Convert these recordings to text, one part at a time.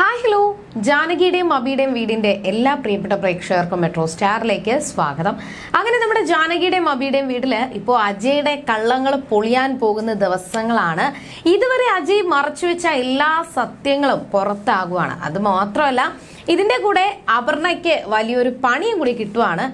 Hi hello ജാനകിയുടെയും അബിയുടെയും വീടിന്റെ എല്ലാ പ്രിയപ്പെട്ട പ്രേക്ഷകർക്കും മെട്രോ സ്റ്റാറിലേക്ക് സ്വാഗതം. അങ്ങനെ നമ്മുടെ ജാനകിയുടെയും അബിയുടെയും വീട്ടിൽ ഇപ്പോ അജയുടെ കള്ളങ്ങൾ പൊളിയാൻ പോകുന്ന ദിവസങ്ങളാണ്. ഇതുവരെ അജയ് മറച്ചുവെച്ച എല്ലാ സത്യങ്ങളും പുറത്താകുവാണ്. അത് മാത്രമല്ല ഇതിന്റെ കൂടെ അപർണയ്ക്ക് വലിയൊരു പണിയും കൂടി കിട്ടുവാണ്.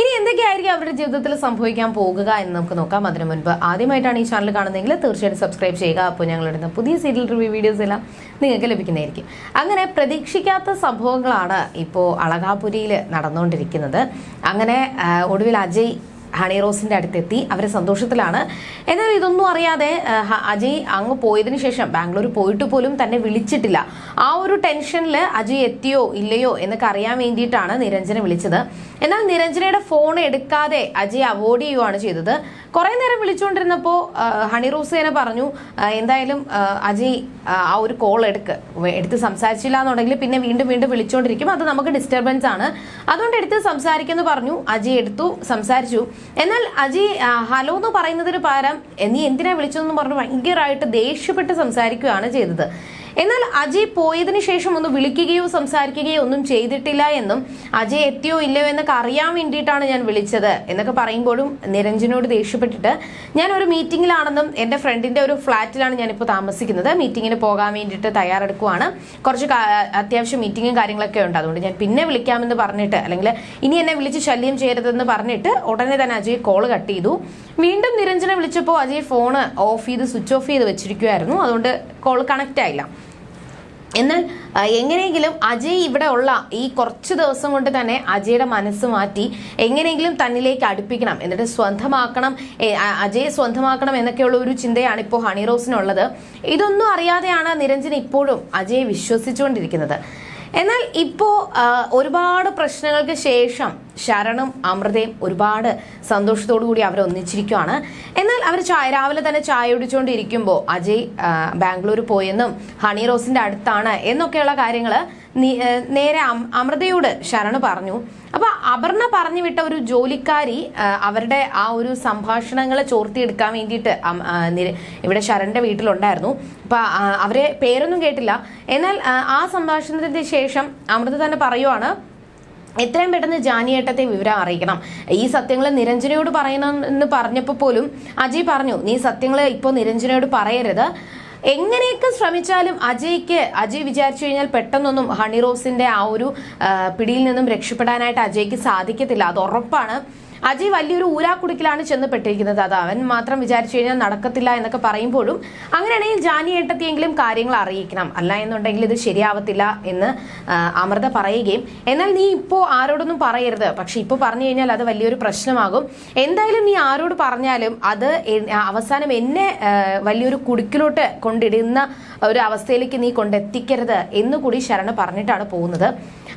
ഇനി എന്തൊക്കെയായിരിക്കും അവരുടെ ജീവിതത്തിൽ സംഭവിക്കാൻ പോകുക എന്ന് നമുക്ക് നോക്കാം. അതിനു മുൻപ് ആദ്യമായിട്ടാണ് ഈ ചാനൽ കാണുന്നതെങ്കിൽ തീർച്ചയായിട്ടും സബ്സ്ക്രൈബ് ചെയ്യുക. അപ്പോൾ ഞങ്ങളിടുന്ന പുതിയ സീരിയൽ റിവ്യൂ വീഡിയോസ് എല്ലാം നിങ്ങൾക്ക് ലഭിക്കുന്നതായിരിക്കും. അങ്ങനെ പ്രതീക്ഷിക്കാത്ത സംഭവങ്ങളാണ് ഇപ്പോൾ അളകാപുരിയിൽ നടന്നുകൊണ്ടിരിക്കുന്നത്. അങ്ങനെ ഒടുവിൽ അജയ് ഹണി റോസിന്റെ അടുത്തെത്തി. അവർ സന്തോഷത്തിലാണ്. എന്നാൽ ഇതൊന്നും അറിയാതെ അജയ് അങ്ങ് പോയതിന് ശേഷം ബാംഗ്ലൂർ പോയിട്ട് പോലും തന്നെ വിളിച്ചിട്ടില്ല. ആ ഒരു ടെൻഷനിൽ അജയ് എത്തിയോ ഇല്ലയോ എന്നൊക്കെ അറിയാൻ വേണ്ടിയിട്ടാണ് നിരഞ്ജന വിളിച്ചത്. എന്നാൽ നിരഞ്ജനയുടെ ഫോൺ എടുക്കാതെ അജയ് അവോയ്ഡ് ചെയ്യുവാണ് ചെയ്തത്. കുറെ നേരം വിളിച്ചുകൊണ്ടിരുന്നപ്പോൾ ഹണി റൂസേന പറഞ്ഞു എന്തായാലും അജയ് ആ, ഒരു കോൾ എടുക്ക്. എടുത്ത് സംസാരിച്ചില്ല എന്നുണ്ടെങ്കിൽ പിന്നെ വീണ്ടും വീണ്ടും വിളിച്ചുകൊണ്ടിരിക്കും അത് നമുക്ക് ഡിസ്റ്റർബൻസ് ആണ്. അതുകൊണ്ട് എടുത്ത് സംസാരിക്കുന്നു പറഞ്ഞു. അജയ് എടുത്തു സംസാരിച്ചു. എന്നാൽ അജയ് ഹലോ എന്ന് പറയുന്നതിന് പകരം "എ, നീ എന്തിനാ വിളിച്ചതെന്ന് പറഞ്ഞു ഭയങ്കരമായിട്ട് ദേഷ്യപ്പെട്ട് സംസാരിക്കുകയാണ് ചെയ്തത്. എന്നാൽ അജയ് പോയതിന് ശേഷം ഒന്ന് വിളിക്കുകയോ സംസാരിക്കുകയോ ഒന്നും ചെയ്തിട്ടില്ല എന്നും അജയ് എത്തിയോ ഇല്ലയോ എന്നൊക്കെ അറിയാൻ വേണ്ടിയിട്ടാണ് ഞാൻ വിളിച്ചത് എന്നൊക്കെ പറയുമ്പോഴും നിരഞ്ജനോട് ദേഷ്യപ്പെട്ടിട്ട് ഞാൻ ഒരു മീറ്റിംഗിലാണെന്നും എന്റെ ഫ്രണ്ടിന്റെ ഒരു ഫ്ലാറ്റിലാണ് ഞാനിപ്പോൾ താമസിക്കുന്നത്. മീറ്റിങ്ങിന് പോകാൻ വേണ്ടിയിട്ട് തയ്യാറെടുക്കുവാണ്. കുറച്ച് അത്യാവശ്യം മീറ്റിങ്ങും കാര്യങ്ങളൊക്കെ ഉണ്ട്. അതുകൊണ്ട് ഞാൻ പിന്നെ വിളിക്കാമെന്ന് പറഞ്ഞിട്ട് അല്ലെങ്കിൽ ഇനി എന്നെ വിളിച്ച് ശല്യം ചെയ്യരുതെന്ന് പറഞ്ഞിട്ട് ഉടനെ തന്നെ അജയ് കോൾ കട്ട് ചെയ്തു. വീണ്ടും നിരഞ്ജനെ വിളിച്ചപ്പോൾ അജയ് ഫോൺ ഓഫ് ചെയ്ത് സ്വിച്ച് ഓഫ് ചെയ്ത് വെച്ചിരിക്കുമായിരുന്നു അതുകൊണ്ട് കോൾ കണക്റ്റ് ആയില്ല എന്നാൽ എങ്ങനെയെങ്കിലും അജയ് ഇവിടെ ഉള്ള ഈ കുറച്ച് ദിവസം കൊണ്ട് തന്നെ അജയുടെ മനസ്സ് മാറ്റി എങ്ങനെയെങ്കിലും തന്നിലേക്ക് അടുപ്പിക്കണം എന്നിട്ട് സ്വന്തമാക്കണം അജയെ സ്വന്തമാക്കണം എന്നൊക്കെയുള്ള ഒരു ചിന്തയാണ് ഇപ്പോൾ ഹണി റോസിനുള്ളത്. ഇതൊന്നും അറിയാതെയാണ് നിരഞ്ജൻ ഇപ്പോഴും അജയെ വിശ്വസിച്ചുകൊണ്ടിരിക്കുന്നത്. എന്നാൽ ഇപ്പോൾ ഒരുപാട് പ്രശ്നങ്ങൾക്ക് ശേഷം ശരണും അമൃതയും ഒരുപാട് സന്തോഷത്തോടു കൂടി അവർ ഒന്നിച്ചിരിക്കുകയാണ് എന്നാൽ അവർ ചായ രാവിലെ തന്നെ ചായ കുടിച്ചുകൊണ്ടിരിക്കുമ്പോൾ അജയ് ബാംഗ്ലൂർ പോയെന്നും ഹണി റോസിന്റെ അടുത്താണ് എന്നൊക്കെയുള്ള കാര്യങ്ങൾ നേരെ അമൃതയോട് ശരണു പറഞ്ഞു. അപ്പൊ അപർണ പറഞ്ഞു വിട്ട ഒരു ജോലിക്കാരി അവരുടെ ആ ഒരു സംഭാഷണങ്ങളെ ചോർത്തിയെടുക്കാൻ വേണ്ടിയിട്ട് ഇവിടെ ശരണിന്റെ വീട്ടിലുണ്ടായിരുന്നു. അപ്പൊ അവരെ പേരൊന്നും കേട്ടില്ല. എന്നാൽ ആ, സംഭാഷണത്തിന് ശേഷം അമൃത തന്നെ പറയുവാണ് എത്രയും പെട്ടെന്ന് ജാനിയേട്ടത്തെ വിവരം അറിയിക്കണം. ഈ സത്യങ്ങൾ നിരഞ്ജനയോട് പറയണം എന്ന് പറഞ്ഞപ്പോൾ പോലും അജയ് പറഞ്ഞു നീ സത്യങ്ങൾ ഇപ്പോൾ നിരഞ്ജനയോട് പറയരുത്. എങ്ങനെയൊക്കെ ശ്രമിച്ചാലും അജയ്ക്ക് അജയ് വിചാരിച്ചു കഴിഞ്ഞാൽ പെട്ടെന്നൊന്നും ഹണി റോസിന്റെ ആ ഒരു പിടിയിൽ നിന്നും രക്ഷപ്പെടാനായിട്ട് അജയ്ക്ക് സാധിക്കത്തില്ല. അത് ഉറപ്പാണ്. അജയ് വലിയൊരു ഊരാക്കുടുക്കിലാണ് ചെന്ന് പെട്ടിരിക്കുന്നത് അത് അവൻ മാത്രം വിചാരിച്ചു കഴിഞ്ഞാൽ നടക്കത്തില്ല എന്നൊക്കെ പറയുമ്പോഴും അങ്ങനെയാണെങ്കിൽ ജാനി ഏട്ടത്തിയെങ്കിലും കാര്യങ്ങൾ അറിയിക്കണം. അല്ല എന്നുണ്ടെങ്കിൽ ഇത് ശരിയാവത്തില്ല എന്ന് അമൃത പറയുകയും എന്നാൽ നീ ഇപ്പോൾ ആരോടൊന്നും പറയരുത്. പക്ഷെ ഇപ്പോൾ പറഞ്ഞു കഴിഞ്ഞാൽ അത് വലിയൊരു പ്രശ്നമാകും. എന്തായാലും നീ ആരോട് പറഞ്ഞാലും അത് അവസാനം എന്നെ വലിയൊരു കുടുക്കിലോട്ട് കൊണ്ടിടുന്ന ഒരു അവസ്ഥയിലേക്ക് നീ കൊണ്ടെത്തിക്കരുത് എന്നുകൂടി ശരണ പറഞ്ഞിട്ടാണ് പോകുന്നത്.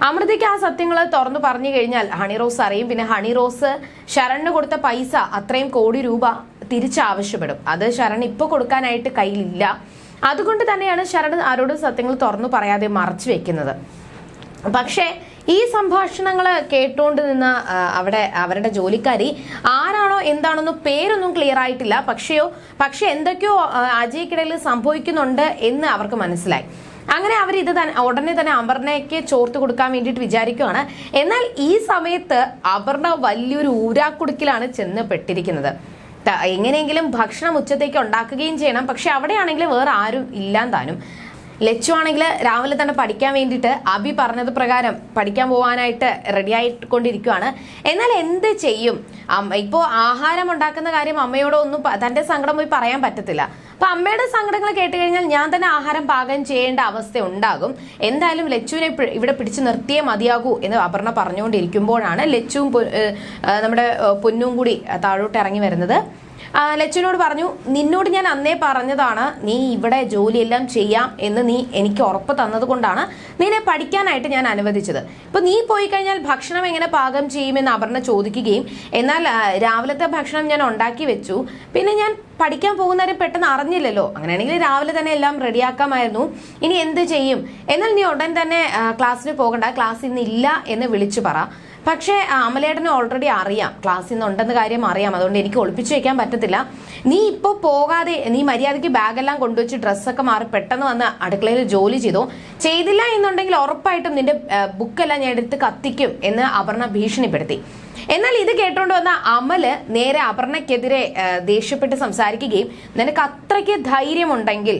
അമൃതയ്ക്ക് ആ സത്യങ്ങൾ തുറന്നു പറഞ്ഞു കഴിഞ്ഞാൽ ഹണി റോസ് അറിയും. പിന്നെ ഹണി റോസ് ശരണിന് കൊടുത്ത പൈസ അത്രയും കോടി രൂപ തിരിച്ചാവശ്യപ്പെടും. അത് ശരൺ ഇപ്പോൾ കൊടുക്കാനായിട്ട് കയ്യിലില്ല. അതുകൊണ്ട് തന്നെയാണ് ശരൺ ആരോടും സത്യങ്ങൾ തുറന്നു പറയാതെ മറച്ചു വെക്കുന്നത്. പക്ഷേ ഈ സംഭാഷണങ്ങൾ കേട്ടുകൊണ്ട് നിന്ന അവിടെ അവരുടെ ജോലിക്കാരി ആരാണോ എന്താണെന്നോ പേരൊന്നും ക്ലിയർ ആയിട്ടില്ല. പക്ഷെയോ പക്ഷെ എന്തൊക്കെയോ അജയ്ക്കിടയിൽ സംഭവിക്കുന്നുണ്ട് എന്ന് അവർക്ക് മനസ്സിലായി. അങ്ങനെ അവർ ഇത് ഉടനെ തന്നെ അപർണയ്ക്ക് ചോർത്ത് കൊടുക്കാൻ വേണ്ടിയിട്ട് വിചാരിക്കുവാണ്. എന്നാൽ ഈ സമയത്ത് അപർണ വലിയൊരു ഊരാക്കുടുക്കിലാണ് ചെന്ന് പെട്ടിരിക്കുന്നത് എങ്ങനെയെങ്കിലും ഭക്ഷണം ഉച്ചത്തേക്ക് ഉണ്ടാക്കുകയും ചെയ്യണം. പക്ഷെ അവിടെയാണെങ്കിൽ വേറെ ആരും ഇല്ലാൻ താനും ലച്ചു ആണെങ്കിൽ രാവിലെ തന്നെ പഠിക്കാൻ വേണ്ടിയിട്ട് അബി പറഞ്ഞത് പ്രകാരം പഠിക്കാൻ പോകാനായിട്ട് റെഡി ആയിക്കൊണ്ടിരിക്കുകയാണ് എന്നാൽ എന്ത് ചെയ്യും? ഇപ്പോൾ ആഹാരം ഉണ്ടാക്കുന്ന കാര്യം അമ്മയോട് ഒന്നും തന്റെ സങ്കടം പോയി പറയാൻ പറ്റത്തില്ല. അപ്പൊ അമ്മയുടെ സങ്കടങ്ങൾ കേട്ട് കഴിഞ്ഞാൽ ഞാൻ തന്നെ ആഹാരം പാകം ചെയ്യേണ്ട അവസ്ഥ ഉണ്ടാകും. എന്തായാലും ലച്ചുവിനെ ഇവിടെ പിടിച്ചു നിർത്തിയേ മതിയാകൂ എന്ന് അപർണ പറഞ്ഞുകൊണ്ടിരിക്കുമ്പോഴാണ് ലച്ചുവും നമ്മുടെ പൊന്നും കൂടി താഴോട്ട് ഇറങ്ങി വരുന്നത്. ലച്ചുവിനോട് പറഞ്ഞു നിന്നോട് ഞാൻ അന്നേ പറഞ്ഞതാണ് നീ ഇവിടെ ജോലിയെല്ലാം ചെയ്യാം എന്ന് നീ എനിക്ക് ഉറപ്പ് തന്നത് കൊണ്ടാണ് നിന്നെ പഠിക്കാനായിട്ട് ഞാൻ അനുവദിച്ചത്. ഇപ്പൊ നീ പോയി കഴിഞ്ഞാൽ ഭക്ഷണം എങ്ങനെ പാകം ചെയ്യുമെന്ന് അപർണ ചോദിക്കുകയും എന്നാൽ രാവിലത്തെ ഭക്ഷണം ഞാൻ ഉണ്ടാക്കി വെച്ചു. പിന്നെ ഞാൻ പഠിക്കാൻ പോകുന്നവരെ പെട്ടെന്ന് അറിഞ്ഞില്ലല്ലോ. അങ്ങനെയാണെങ്കിൽ രാവിലെ തന്നെ എല്ലാം റെഡിയാക്കാമായിരുന്നു. ഇനി എന്ത് ചെയ്യും? എന്നാൽ നീ ഉടൻ തന്നെ ക്ലാസ്സിന് പോകണ്ട. ക്ലാസ് ഇന്ന് ഇല്ല എന്ന് വിളിച്ചു പറ. പക്ഷേ അമലേട്ടനെ ഓൾറെഡി അറിയാം. ക്ലാസ്സിൽ നിന്ന് ഉണ്ടെന്ന കാര്യം അറിയാം. അതുകൊണ്ട് എനിക്ക് ഒളിപ്പിച്ചു വെക്കാൻ പറ്റത്തില്ല. നീ ഇപ്പോൾ പോകാതെ നീ മര്യാദയ്ക്ക് ബാഗെല്ലാം കൊണ്ടുവച്ച് ഡ്രസ്സൊക്കെ മാറി പെട്ടെന്ന് വന്ന് അടുക്കളയിൽ ജോലി ചെയ്തു. ചെയ്തില്ല എന്നുണ്ടെങ്കിൽ ഉറപ്പായിട്ടും നിന്റെ ബുക്കെല്ലാം ഞാൻ എടുത്ത് കത്തിക്കും എന്ന് അപർണ ഭീഷണിപ്പെടുത്തി. എന്നാൽ ഇത് കേട്ടോണ്ട് വന്ന അമൽ നേരെ അപർണയ്ക്കെതിരെ ദേഷ്യപ്പെട്ട് സംസാരിക്കുകയും നിനക്ക് അത്രയ്ക്ക് ധൈര്യമുണ്ടെങ്കിൽ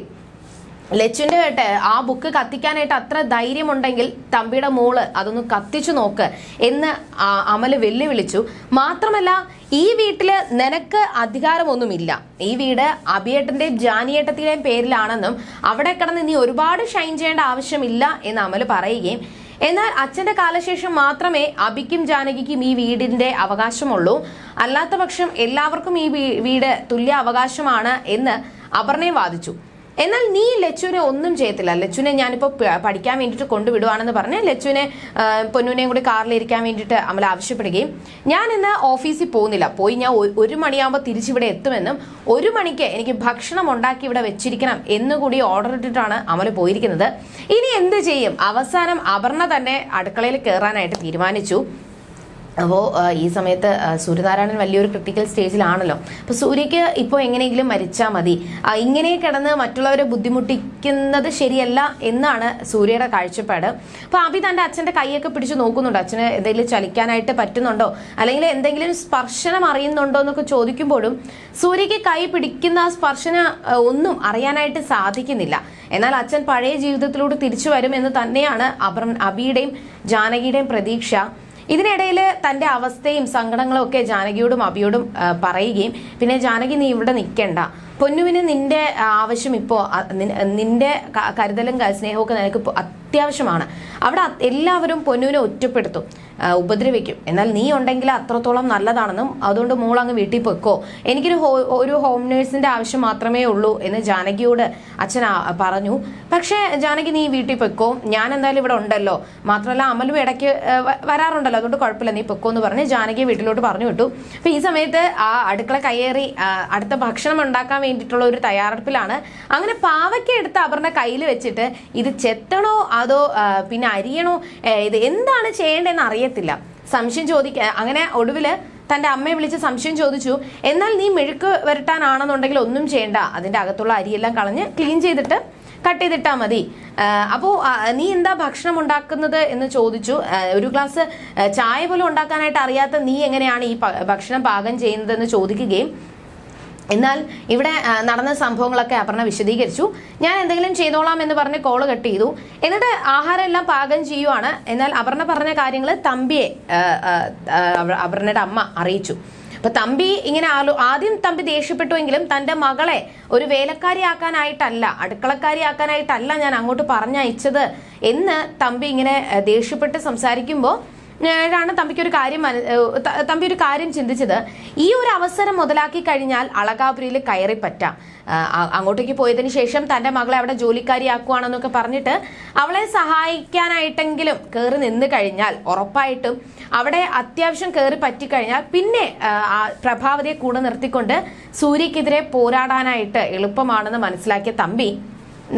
ലച്ചുവിന്റെ കേട്ട് ആ ബുക്ക് കത്തിക്കാനായിട്ട് അത്ര ധൈര്യമുണ്ടെങ്കിൽ തമ്പിയുടെ മോൾ അതൊന്ന് കത്തിച്ചു നോക്ക് എന്ന് അമൽ വെല്ലുവിളിച്ചു. മാത്രമല്ല ഈ വീട്ടിൽ നിനക്ക് അധികാരമൊന്നുമില്ല. ഈ വീട് അഭിയേട്ടന്റെയും ജാനിയേട്ടത്തിന്റെയും പേരിലാണെന്നും അവിടെ കിടന്ന് നീ ഒരുപാട് ഷൈൻ ചെയ്യേണ്ട ആവശ്യമില്ല എന്ന് അമൽ പറയുകയും എന്നാൽ അച്ഛന്റെ കാലശേഷം മാത്രമേ അബിക്കും ജാനകിക്കും ഈ വീടിന്റെ അവകാശമുള്ളൂ. അല്ലാത്ത എല്ലാവർക്കും ഈ വീട് തുല്യ അവകാശമാണ് എന്ന് അപർണയും വാദിച്ചു. എന്നാൽ നീ ലച്ചുവിനെ ഒന്നും ചെയ്യത്തില്ല. ലച്ചുവിനെ ഞാനിപ്പോൾ പഠിക്കാൻ വേണ്ടിയിട്ട് കൊണ്ടുവിടുവാണെന്ന് പറഞ്ഞ് ലച്ചുവിനെ പൊന്നുവിനെയും കൂടി കാറിലിരിക്കാൻ വേണ്ടിയിട്ട് അമല ആവശ്യപ്പെടുകയും ഞാൻ ഇന്ന് ഓഫീസിൽ പോകുന്നില്ല. പോയി ഞാൻ ഒരു മണിയാകുമ്പോൾ തിരിച്ചിവിടെ എത്തുമെന്നും ഒരു മണിക്ക് എനിക്ക് ഭക്ഷണം ഉണ്ടാക്കി ഇവിടെ വെച്ചിരിക്കണം എന്നുകൂടി ഓർഡർ ഇട്ടിട്ടാണ് അമല പോയിരിക്കുന്നത്. ഇനി എന്ത് ചെയ്യും? അവസാനം അപർണ തന്നെ അടുക്കളയിൽ കയറാനായിട്ട് തീരുമാനിച്ചു. അപ്പോൾ ഈ സമയത്ത് സൂര്യനാരായണൻ വലിയൊരു ക്രിട്ടിക്കൽ സ്റ്റേജിലാണല്ലോ അപ്പോൾ സൂര്യക്ക് ഇപ്പോൾ എങ്ങനെയെങ്കിലും മരിച്ചാൽ മതി. ഇങ്ങനെ കിടന്ന് മറ്റുള്ളവരെ ബുദ്ധിമുട്ടിക്കുന്നത് ശരിയല്ല എന്നാണ് സൂര്യയുടെ കാഴ്ചപ്പാട്. അപ്പോൾ അഭി തന്റെ അച്ഛന്റെ കൈയൊക്കെ പിടിച്ച് നോക്കുന്നുണ്ട്? അച്ഛന് എന്തെങ്കിലും ചലിക്കാനായിട്ട് പറ്റുന്നുണ്ടോ? അല്ലെങ്കിൽ എന്തെങ്കിലും സ്പർശനം അറിയുന്നുണ്ടോ എന്നൊക്കെ ചോദിക്കുമ്പോഴും സൂര്യക്ക് കൈ പിടിക്കുന്ന ആ സ്പർശന ഒന്നും അറിയാനായിട്ട് സാധിക്കുന്നില്ല. എന്നാൽ അച്ഛൻ പഴയ ജീവിതത്തിലൂടെ തിരിച്ചു വരും എന്ന് തന്നെയാണ് അബ്രം അബിയുടെയും ജാനകിയുടെയും പ്രതീക്ഷ. ഇതിനിടയിൽ തന്റെ അവസ്ഥയും സങ്കടങ്ങളും ഒക്കെ ജാനകിയോടും അബിയോടും പറയുകയും പിന്നെ ജാനകി നീ ഇവിടെ നിൽക്കണ്ട. പൊന്നുവിന് നിന്റെ ആവശ്യം ഇപ്പോൾ നിന്റെ കരുതലും സ്നേഹവും ഒക്കെ നിനക്ക് അത്യാവശ്യമാണ്. അവിടെ എല്ലാവരും പൊന്നുവിനെ ഒറ്റപ്പെടുത്തും. ഉപദ്രവിക്കും. എന്നാൽ നീ ഉണ്ടെങ്കിൽ അത്രത്തോളം നല്ലതാണെന്നും അതുകൊണ്ട് മോൾ അങ്ങ് വീട്ടിൽ പൊയ്ക്കോ. എനിക്കൊരു ഒരു ഹോം നേഴ്സിന്റെ ആവശ്യം മാത്രമേ ഉള്ളൂ എന്ന് ജാനകിയോട് അച്ഛൻ പറഞ്ഞു. പക്ഷേ ജാനകി നീ വീട്ടിൽ പൊയ്ക്കോ. ഞാൻ എന്തായാലും ഇവിടെ ഉണ്ടല്ലോ. മാത്രമല്ല അമലും ഇടയ്ക്ക് വരാറുണ്ടല്ലോ. അതുകൊണ്ട് കുഴപ്പമില്ല നീ പൊയ്ക്കോ എന്ന് പറഞ്ഞ് ജാനകിയെ വീട്ടിലോട്ട് പറഞ്ഞു വിട്ടു. അപ്പൊ ഈ സമയത്ത് ആ അടുക്കള കയ്യേറി അടുത്ത ഭക്ഷണം ഉണ്ടാക്കാൻ വേണ്ടിയിട്ടുള്ള ഒരു തയ്യാറെടുപ്പിലാണ്. അങ്ങനെ പാവയ്ക്ക എടുത്ത് അവരുടെ കയ്യിൽ വെച്ചിട്ട് ഇത് ചെത്തണോ? അതോ പിന്നെ അരിയണോ? ഇത് എന്താണ് ചെയ്യേണ്ടതെന്ന് അറിയത്തില്ല. സംശയം ചോദിക്ക അങ്ങനെ ഒടുവിൽ തന്റെ അമ്മയെ വിളിച്ച് സംശയം ചോദിച്ചു എന്നാൽ നീ മെഴുക്ക് വരട്ടാനാണെന്നുണ്ടെങ്കിൽ ഒന്നും ചെയ്യണ്ട. അതിന്റെ അകത്തുള്ള അരിയെല്ലാം കളഞ്ഞ് ക്ലീൻ ചെയ്തിട്ട് കട്ട് ചെയ്തിട്ടാ മതി. അപ്പോൾ അപ്പോ നീ എന്താ ഭക്ഷണം ഉണ്ടാക്കുന്നത് എന്ന് ചോദിച്ചു. ഒരു ഗ്ലാസ് ചായ പോലും ഉണ്ടാക്കാനായിട്ട് അറിയാത്ത നീ എങ്ങനെയാണ് ഈ ഭക്ഷണം പാകം ചെയ്യുന്നതെന്ന് ചോദിക്കുകയും എന്നാൽ ഇവിടെ നടന്ന സംഭവങ്ങളൊക്കെ അപർണ വിശദീകരിച്ചു. ഞാൻ എന്തെങ്കിലും ചെയ്തോളാം എന്ന് പറഞ്ഞ് കോൾ കട്ട് ചെയ്തു. എന്നിട്ട് ആഹാരം എല്ലാം പാകം ചെയ്യുവാണ്. എന്നാൽ അപർണ പറഞ്ഞ കാര്യങ്ങൾ തമ്പിയെ അപർണയുടെ അമ്മ അറിയിച്ചു. അപ്പൊ തമ്പി ഇങ്ങനെ ആലോ ആദ്യം തമ്പി ദേഷ്യപ്പെട്ടുവെങ്കിലും തന്റെ മകളെ ഒരു വേലക്കാരിയാക്കാനായിട്ടല്ല അടുക്കളക്കാരിയാക്കാനായിട്ടല്ല ഞാൻ അങ്ങോട്ട് പറഞ്ഞയച്ചത് എന്ന് തമ്പി ഇങ്ങനെ ദേഷ്യപ്പെട്ട് സംസാരിക്കുമ്പോൾ ാണ് തമ്പിക്ക് ഒരു കാര്യം തമ്പി ഒരു കാര്യം ചിന്തിച്ചത്. ഈ ഒരു അവസരം മുതലാക്കി കഴിഞ്ഞാൽ അളകാപുരിയിൽ കയറി പറ്റാം. അങ്ങോട്ടേക്ക് പോയതിനു ശേഷം തന്റെ മകളെ അവിടെ ജോലിക്കാരിയാക്കുവാണെന്നൊക്കെ പറഞ്ഞിട്ട് അവളെ സഹായിക്കാനായിട്ടെങ്കിലും കയറി നിന്ന് കഴിഞ്ഞാൽ ഉറപ്പായിട്ടും അവിടെ അത്യാവശ്യം കയറി പറ്റിക്കഴിഞ്ഞാൽ പിന്നെ പ്രഭാവതിയെ കൂടെ നിർത്തിക്കൊണ്ട് സൂര്യക്കെതിരെ പോരാടാനായിട്ട് എളുപ്പമാണെന്ന് മനസ്സിലാക്കിയ തമ്പി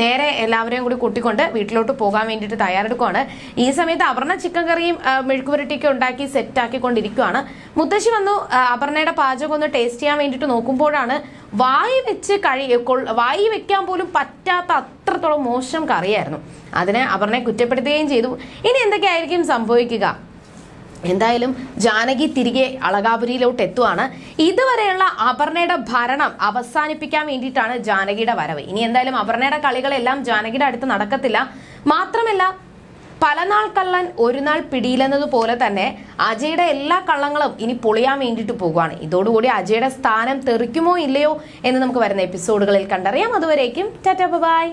നേരെ എല്ലാവരെയും കൂടി കൂട്ടിക്കൊണ്ട് വീട്ടിലോട്ട് പോകാൻ വേണ്ടിയിട്ട് തയ്യാറെടുക്കുവാണ്. ഈ സമയത്ത് അപർണ ചിക്കൻ കറിയും മെഴുക്ക് മെഴുക്കുപുരട്ടിയൊക്കെ ഉണ്ടാക്കി സെറ്റ് ആക്കിക്കൊണ്ടിരിക്കുവാണ്. മുത്തശ്ശി വന്നു അപർണയുടെ പാചകം ഒന്ന് ടേസ്റ്റ് ചെയ്യാൻ വേണ്ടിയിട്ട് നോക്കുമ്പോഴാണ് വായി വെച്ച് കഴി വായി വെക്കാൻ പോലും പറ്റാത്ത അത്രത്തോളം മോശം കറിയായിരുന്നു. അതിനെ അപർണയെ കുറ്റപ്പെടുത്തുകയും ചെയ്തു. ഇനി എന്തൊക്കെയായിരിക്കും സംഭവിക്കുക? എന്തായാലും ജാനകി തിരികെ അളകാപുരിയിലോട്ട് എത്തുവാണ് ഇതുവരെയുള്ള അപർണയുടെ ഭരണം അവസാനിപ്പിക്കാൻ വേണ്ടിയിട്ടാണ് ജാനകിയുടെ വരവ്. ഇനി എന്തായാലും അപർണയുടെ കളികളെല്ലാം ജാനകിയുടെ അടുത്ത് നടക്കത്തില്ല. മാത്രമല്ല പലനാൾ കള്ളൻ ഒരു നാൾ പിടിയിലെന്നതുപോലെ തന്നെ അജയുടെ എല്ലാ കള്ളങ്ങളും ഇനി പൊളിയാൻ വേണ്ടിയിട്ട് പോകുവാണ്. ഇതോടുകൂടി അജയുടെ സ്ഥാനം തെറിക്കുമോ ഇല്ലയോ എന്ന് നമുക്ക് വരുന്ന എപ്പിസോഡുകളിൽ കണ്ടറിയാം. അതുവരേക്കും ടാറ്റ ബൈ.